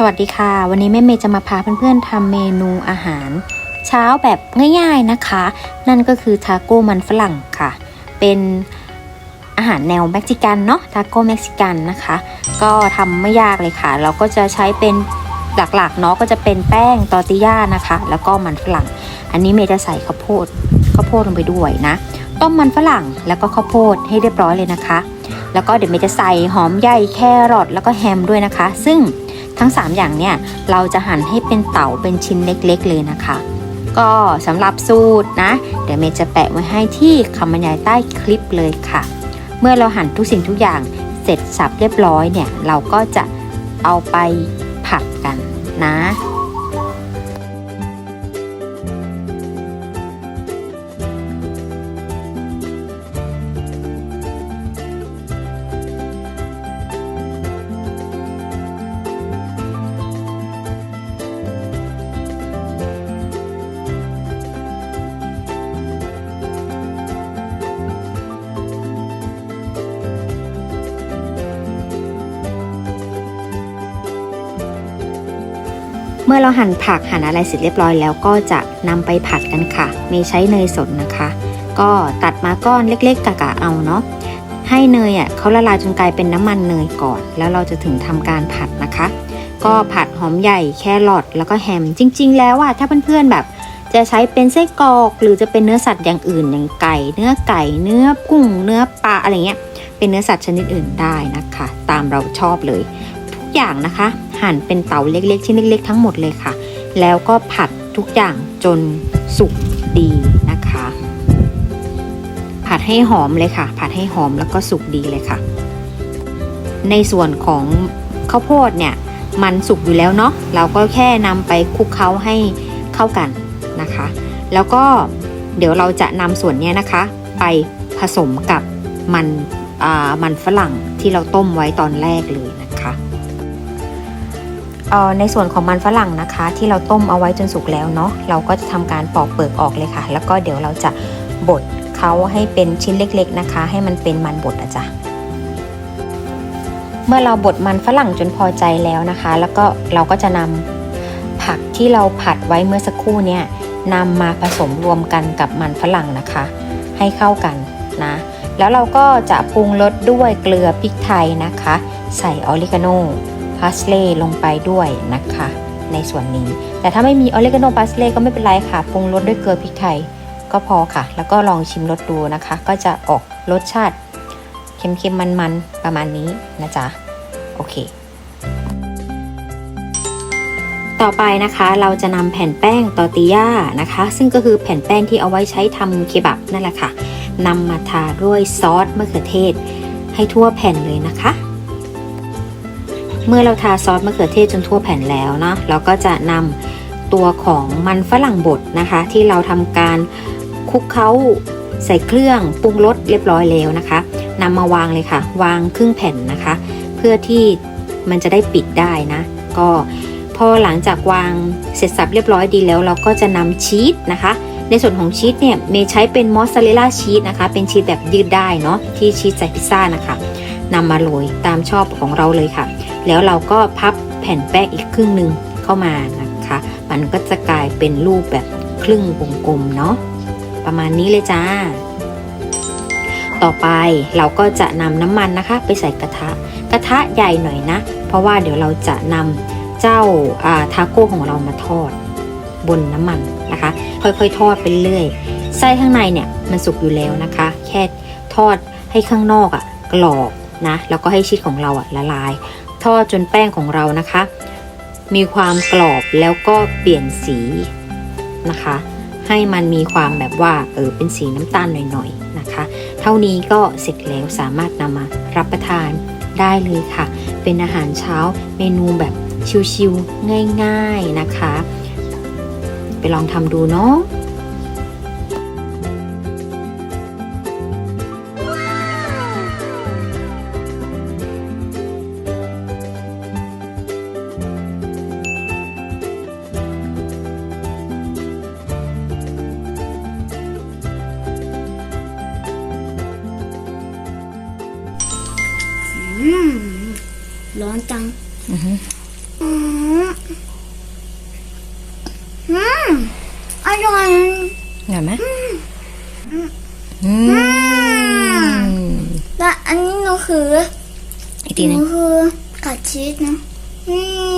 สวัสดีค่ะ วันนี้แม่เมย์จะมาพาเพื่อนๆทำเมนูอาหาร เช้าแบบง่ายๆนะคะ นั่นก็คือทาโก้มันฝรั่งค่ะ เป็นอาหารแนวเม็กซิกันเนาะทาโก้เม็กซิกันนะคะ ก็ทำไม่ยากเลยค่ะ เราก็จะใช้เป็นหลักๆเนาะก็จะเป็นแป้งตอร์ติย่านะคะ แล้วก็มันฝรั่ง อันนี้เมย์จะใส่ข้าวโพดข้าวโพดลงไปด้วยนะ ต้มมันฝรั่งแล้วก็ข้าวโพดให้เรียบร้อยเลยนะคะ แล้วก็เดี๋ยวเมย์จะใส่หอมใหญ่แครอทแล้วก็แฮมด้วยนะคะ ซึ่งทั้ง 3 อย่างเนี่ยเราจะหั่นให้เป็นเต๋าเป็นชิ้นเล็กๆเลยนะคะ ก็สำหรับสูตรนะ เดี๋ยวเมย์จะแปะไว้ให้ที่คำบรรยายใต้คลิปเลยค่ะ เมื่อเราหั่นทุกสิ่งทุกอย่างเสร็จสับเรียบร้อยเนี่ยเราก็จะเอาไปผัดกันนะ เมื่อเราหั่นผักหั่นอะไรเสร็จเรียบร้อยแล้วก็จะนำไปผัดกันค่ะเมย์ใช้เนยสดนะคะ ก็ตัดมาก้อนเล็กๆกะๆเอาเนาะให้เนยอะเขาละลายจนกลายเป็นน้ำมันเนยก่อน แล้วเราจะถึงทำการผัดนะคะ ก็ผัดหอมใหญ่แครอทแล้วก็แฮมจริง ๆ แล้วอะถ้าเพื่อนๆแบบจะใช้เป็นไส้กรอกหรือจะเป็นเนื้อสัตว์อย่างอื่นอย่างไก่ เนื้อไก่ เนื้อกุ้ง เนื้อปลาอะไรเงี้ยเป็นเนื้อสัตว์ชนิดอื่นได้นะคะ ตามเราชอบเลย ทุกอย่างนะคะ หั่นเป็นเต๋าเล็กๆ ชิ้นเล็กๆ ทั้งหมดเลยค่ะ แล้วก็ผัดทุกอย่างจนสุกดีนะคะ ผัดให้หอมเลยค่ะ ผัดให้หอมแล้วก็สุกดีเลยค่ะ ในส่วนของข้าวโพดเนี่ยมันสุกอยู่แล้วเนาะเราก็แค่นำไปคลุกเคล้าให้เข้ากันนะคะ แล้วก็เดี๋ยวเราจะนำส่วนนี้นะคะ ไปผสมกับมันอ่ามันฝรั่งที่เราต้มไว้ตอนแรกเลยนะ ในส่วนของมันฝรั่งนะคะ ที่เราต้มเอาไว้จนสุกแล้วเนาะเราก็จะทำการปอกเปลือกออกเลยค่ะ แล้วก็เดี๋ยวเราจะบดเขาให้เป็นชิ้นเล็ก ๆนะคะ ให้มันเป็นมันบดนะจ๊ะเมื่อเราบดมันฝรั่งจนพอใจแล้วนะคะ แล้วก็เราก็จะนำผักที่เราผัดไว้เมื่อสักครู่เนี่ยนำมาผสมรวมกันกับมันฝรั่งนะคะ ให้เข้ากันนะ แล้วเราก็จะปรุงรสด้วยเกลือพริกไทยนะคะ ใส่ออริกาโน พาสเลย์ลงไปด้วยนะคะ ในส่วนนี้ แต่ถ้าไม่มีออริกาโนพาสเลย์ก็ไม่เป็นไรค่ะปรุงรสด้วยเกลือพริกไทยก็พอค่ะ แล้วก็ลองชิมรสดูนะคะ ก็จะออกรสชาติเค็มๆมันๆประมาณนี้นะจ๊ะโอเค ต่อไปนะคะเราจะนำแผ่นแป้งตอร์ติย่านะคะ ซึ่งก็คือแผ่นแป้งที่เอาไว้ใช้ทำเคบับนั่นแหละค่ะนำมาทาด้วยซอสมะเขือเทศ ให้ทั่วแผ่นเลยนะคะ เมื่อเราทาซอสมะเขือเทศจนทั่วแผ่นแล้วเนาะเราก็จะนำตัวของมันฝรั่งบดนะคะ ที่เราทำการคลุกเคล้าใส่เครื่องปรุงรสเรียบร้อยแล้วนะคะนำมาวางเลยค่ะ วางครึ่งแผ่นนะคะ เพื่อที่มันจะได้ปิดได้นะ ก็พอหลังจากวางเสร็จสับเรียบร้อยดีแล้ว เราก็จะนำชีสนะคะ ในส่วนของชีสเนี่ยเมย์ใช้เป็นมอสซาเรลล่าชีสนะคะ เป็นชีสแบบยืดได้เนาะที่ชีสใส่พิซซ่านะคะนำมาโรยตามชอบของเราเลยค่ะ แล้วเราก็พับแผ่นแป้งอีกครึ่งหนึ่งเข้ามานะคะ มันก็จะกลายเป็นรูปแบบครึ่งวงกลมเนาะประมาณนี้เลยจ้า ต่อไปเราก็จะนำน้ำมันนะคะ ไปใส่กระทะ กระทะใหญ่หน่อยนะ เพราะว่าเดี๋ยวเราจะนำเจ้าาทาโก้ของเรามาทอด บนน้ำมันนะคะ ค่อยๆ ทอดไปเรื่อยไส้ข้างในเนี่ยมันสุกอยู่แล้วนะคะ แค่ทอดให้ข้างนอกอะ่ะกรอบนะ แล้วก็ให้ชีสของเราอะ่ะละลาย ทอดจนแป้งของเรานะคะ มีความกรอบแล้วก็เปลี่ยนสีนะคะ ให้มันมีความแบบว่าเออเป็นสีน้ำตาลหน่อยๆนะคะ เท่านี้ก็เสร็จแล้วสามารถนำมารับประทานได้เลยค่ะ เป็นอาหารเช้าเมนูแบบชิวๆง่าย ๆนะคะ ไปลองทำดูเนาะ ร้อนจังอืมอืมอร่อยหน่อยไหมอืมและอันนี้หนูคือไองหนูคือกัดชีสนะอืม